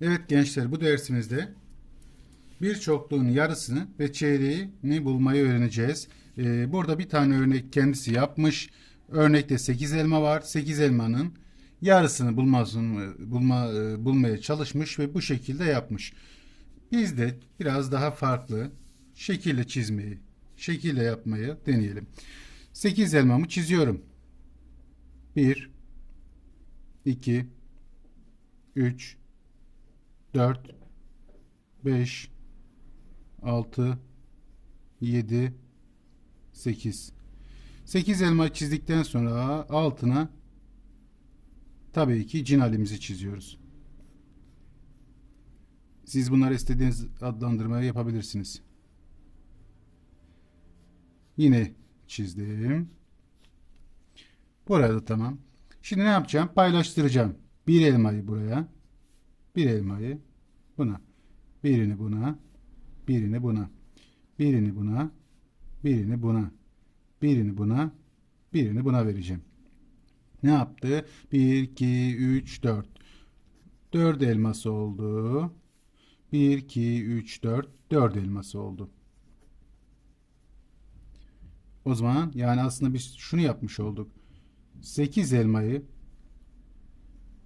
Evet gençler bu dersimizde bir çokluğun yarısını ve çeyreğini bulmayı öğreneceğiz. Ee, burada bir tane örnek kendisi yapmış. Örnekte 8 elma var. 8 elmanın yarısını bulmasını bulma e, bulmaya çalışmış ve bu şekilde yapmış. Biz de biraz daha farklı şekilde çizmeyi, şekilde yapmayı deneyelim. 8 elmamı çiziyorum. 1 2 3 4 5 6 7 8 8 elma çizdikten sonra altına tabii ki cinalimizi çiziyoruz. Siz bunları istediğiniz adlandırmayı yapabilirsiniz. Yine çizdim. Buraya da tamam. Şimdi ne yapacağım? Paylaştıracağım. Bir elmayı buraya. Bir elmayı buna. Birini buna. Birini buna. Birini buna. Birini buna. Birini buna. Birini buna vereceğim. Ne yaptı? 1, 2, 3, 4. 4 elması oldu. 1, 2, 3, 4. 4 elması oldu. O zaman yani aslında biz şunu yapmış olduk. 8 elmayı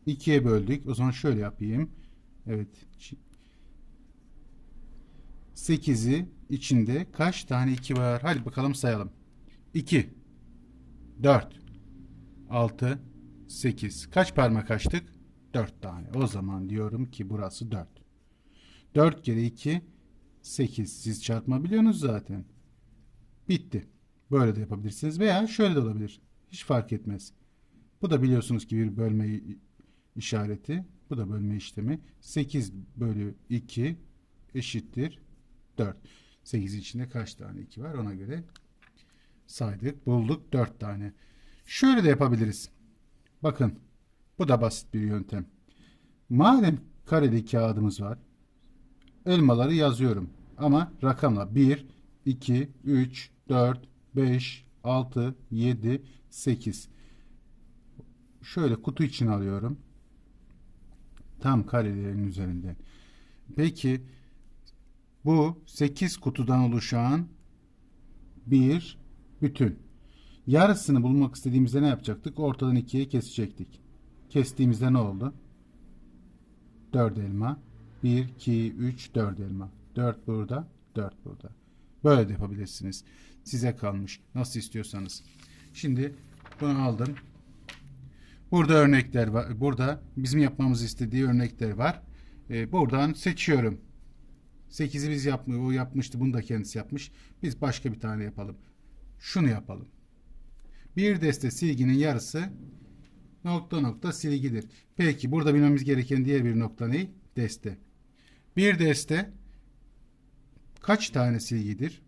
2'ye böldük. O zaman şöyle yapayım. Evet. 8'i içinde kaç tane 2 var? Hadi bakalım sayalım. 2 4 6 8 Kaç parmak açtık? 4 tane. O zaman diyorum ki burası 4. 4 kere 2 8. Siz çarpma biliyorsunuz zaten. Bitti. Böyle de yapabilirsiniz veya şöyle de olabilir. Hiç fark etmez. Bu da biliyorsunuz ki bir bölme işareti. Bu da bölme işlemi. 8 bölü 2 eşittir 4. 8 içinde kaç tane 2 var ona göre saydık. Bulduk 4 tane. Şöyle de yapabiliriz. Bakın bu da basit bir yöntem. Madem kareli kağıdımız var. Elmaları yazıyorum. Ama rakamla 1, 2, 3, 4, 5, 6, 7, 8. Şöyle kutu için alıyorum. Tam karelerin üzerinde. Peki bu 8 kutudan oluşan bir bütün. Yarısını bulmak istediğimizde ne yapacaktık? Ortadan ikiye kesecektik. Kestiğimizde ne oldu? 4 elma. 1, 2, 3, 4 elma. 4 burada, 4 burada. Böyle de yapabilirsiniz. Size kalmış. Nasıl istiyorsanız. Şimdi bunu aldım. Burada örnekler var. Burada bizim yapmamızı istediği örnekler var. Ee, buradan seçiyorum. 8'i biz yapmıyor. O yapmıştı. Bunu da kendisi yapmış. Biz başka bir tane yapalım. Şunu yapalım. Bir deste silginin yarısı nokta nokta silgidir. Peki burada bilmemiz gereken diğer bir nokta ne? Deste. Bir deste kaç tane silgidir?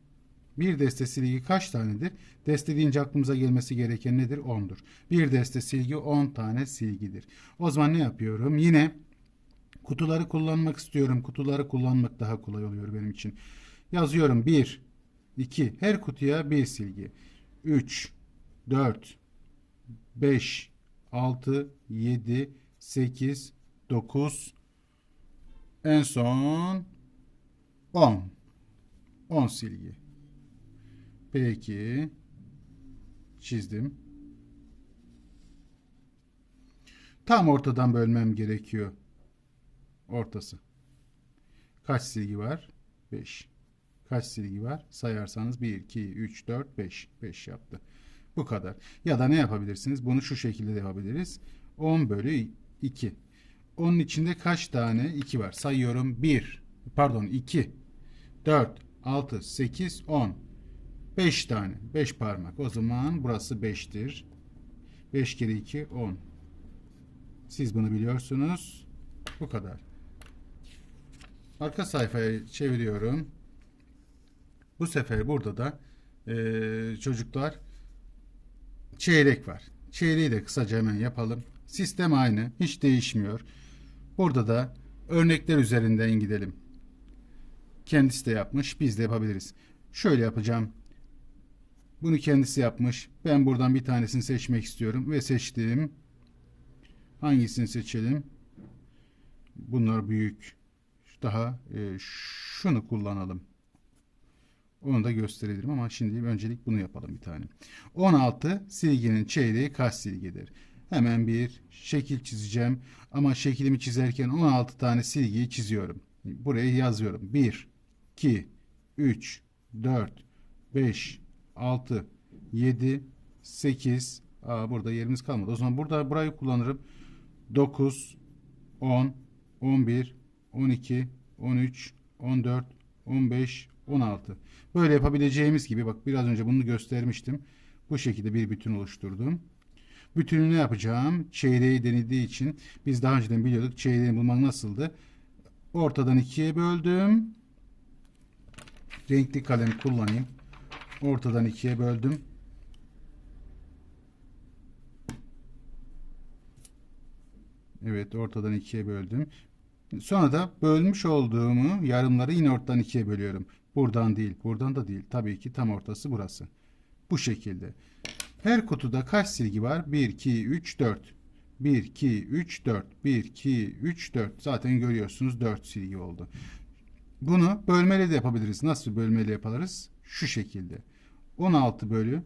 Bir deste silgi kaç tanedir? Deste deyince aklımıza gelmesi gereken nedir? 10'dur. Bir deste silgi 10 tane silgidir. O zaman ne yapıyorum? Yine kutuları kullanmak istiyorum. Kutuları kullanmak daha kolay oluyor benim için. Yazıyorum 1, 2, her kutuya bir silgi. 3, 4, 5, 6, 7, 8, 9, en son 10. 10 silgi. Peki. Çizdim. Tam ortadan bölmem gerekiyor. Ortası. Kaç silgi var? 5. Kaç silgi var? Sayarsanız 1, 2, 3, 4, 5. 5 yaptı. Bu kadar. Ya da ne yapabilirsiniz? Bunu şu şekilde de yapabiliriz. 10 bölü 2. Onun içinde kaç tane 2 var? Sayıyorum. 1, pardon 2, 4, 6, 8, 10. 5 tane. 5 parmak. O zaman burası 5'tir. 5 kere 2 10. Siz bunu biliyorsunuz. Bu kadar. Arka sayfaya çeviriyorum. Bu sefer burada da e, çocuklar çeyrek var. Çeyreği de kısaca hemen yapalım. Sistem aynı. Hiç değişmiyor. Burada da örnekler üzerinden gidelim. Kendisi de yapmış. Biz de yapabiliriz. Şöyle yapacağım. Bunu kendisi yapmış. Ben buradan bir tanesini seçmek istiyorum ve seçtim. Hangisini seçelim? Bunlar büyük. Daha e, şunu kullanalım. Onu da gösterebilirim ama şimdi öncelik bunu yapalım bir tane. 16 silginin çeyreği kaç silgidir? Hemen bir şekil çizeceğim. Ama şekilimi çizerken 16 tane silgiyi çiziyorum. Buraya yazıyorum. 1, 2, 3, 4, 5, 6, 7, 8. Aa, burada yerimiz kalmadı. O zaman burada burayı kullanırım. 9, 10, 11, 12, 13, 14, 15, 16. Böyle yapabileceğimiz gibi bak biraz önce bunu göstermiştim. Bu şekilde bir bütün oluşturdum. Bütünü ne yapacağım? Çeyreği denildiği için biz daha önceden biliyorduk. Çeyreğini bulmak nasıldı? Ortadan ikiye böldüm. Renkli kalem kullanayım. Ortadan ikiye böldüm. Evet ortadan ikiye böldüm. Sonra da bölmüş olduğumu yarımları yine ortadan ikiye bölüyorum. Buradan değil, buradan da değil. Tabii ki tam ortası burası. Bu şekilde. Her kutuda kaç silgi var? 1, 2, 3, 4. 1, 2, 3, 4. 1, 2, 3, 4. Zaten görüyorsunuz 4 silgi oldu. Bunu bölmeli de yapabiliriz. Nasıl bölmeli yaparız? Şu şekilde. 16 bölü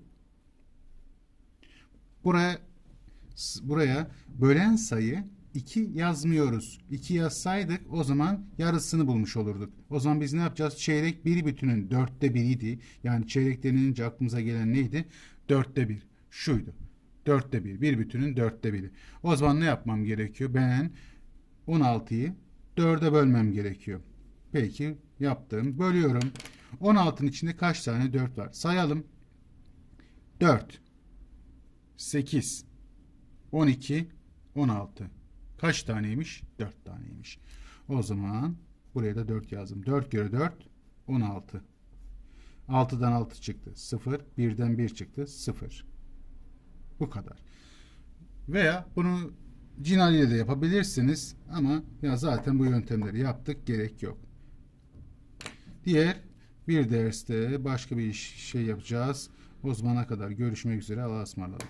buraya buraya bölen sayı 2 yazmıyoruz. 2 yazsaydık o zaman yarısını bulmuş olurduk. O zaman biz ne yapacağız? Çeyrek bir bütünün dörtte biriydi. Yani çeyrek denilince aklımıza gelen neydi? Dörtte bir. Şuydu. Dörtte bir. Bir bütünün dörtte biri. O zaman ne yapmam gerekiyor? Ben 16'yı 4'e bölmem gerekiyor. Peki yaptım. Bölüyorum. 16'nın içinde kaç tane 4 var? Sayalım. 4 8 12 16 Kaç taneymiş? 4 taneymiş. O zaman buraya da 4 yazdım. 4 kere 4 16. 6'dan 6 çıktı. 0. 1'den 1 çıktı. 0. Bu kadar. Veya bunu Cinali ile de yapabilirsiniz ama ya zaten bu yöntemleri yaptık gerek yok. Diğer bir derste başka bir şey yapacağız. O zamana kadar görüşmek üzere. Allah'a ısmarladık.